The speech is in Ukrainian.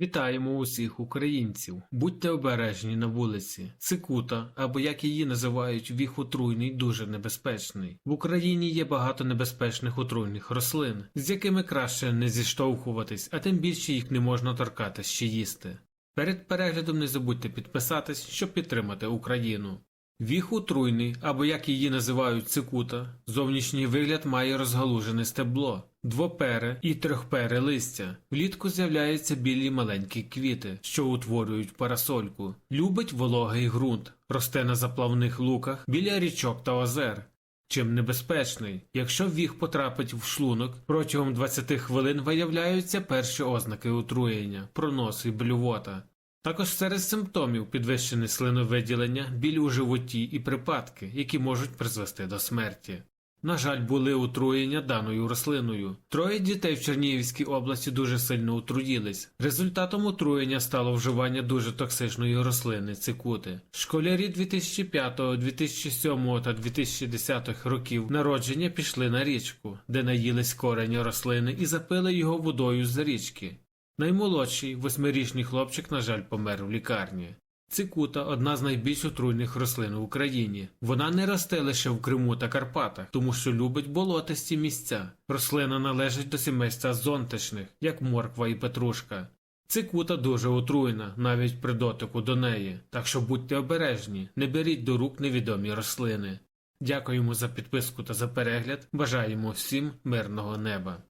Вітаємо усіх українців. Будьте обережні на вулиці. Цикута, або як її називають віх отруйний, дуже небезпечний. В Україні є багато небезпечних отруйних рослин, з якими краще не зіштовхуватись, а тим більше їх не можна торкатись чи їсти. Перед переглядом не забудьте підписатись, щоб підтримати Україну. Віх отруйний, або як її називають цикута, зовнішній вигляд має розгалужене стебло, двопере і трьохпере листя. Влітку з'являються білі маленькі квіти, що утворюють парасольку. Любить вологий ґрунт, росте на заплавних луках біля річок та озер. Чим небезпечний, якщо віх потрапить в шлунок, протягом 20 хвилин виявляються перші ознаки отруєння, пронос і блювота. Також серед симптомів підвищене слиновиділення, біль у животі і припадки, які можуть призвести до смерті. На жаль, були отруєння даною рослиною. Троє дітей в Чернігівській області дуже сильно отруїлись. Результатом отруєння стало вживання дуже токсичної рослини цикути. Школярі 2005, 2007 та 2010 років народження пішли на річку, де наїлись кореня рослини і запили його водою з річки. Наймолодший, восьмирічний хлопчик, на жаль, помер в лікарні. Цикута одна з найбільш отруйних рослин в Україні. Вона не росте лише в Криму та Карпатах, тому що любить болотисті місця. Рослина належить до сімейства зонтичних, як морква і петрушка. Цикута дуже отруйна, навіть при дотику до неї, так що будьте обережні, не беріть до рук невідомі рослини. Дякуємо за підписку та за перегляд. Бажаємо всім мирного неба.